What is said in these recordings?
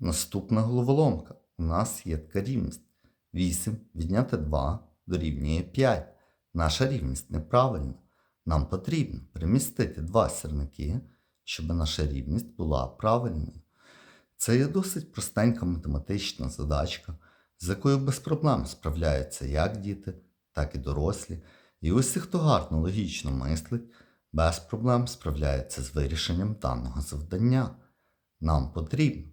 Наступна головоломка. У нас є така рівність. 8 відняти 2 дорівнює 5. Наша рівність неправильна. Нам потрібно перемістити два сірники, щоб наша рівність була правильною. Це є досить простенька математична задачка, з якою без проблем справляються як діти, так і дорослі. І усі, хто гарно логічно мислить, без проблем справляється з вирішенням даного завдання. Нам потрібно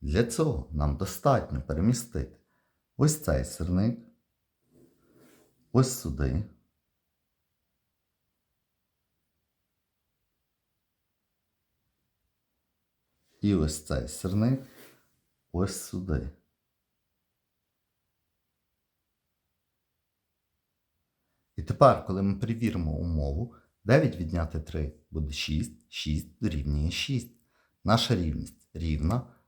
Для цього нам достатньо перемістити ось цей сирник, ось сюди. І ось цей сирник ось сюди. І тепер, коли ми перевіримо умову, 9 відняти 3 буде 6, 6 дорівнює 6. Наша рівність рівна,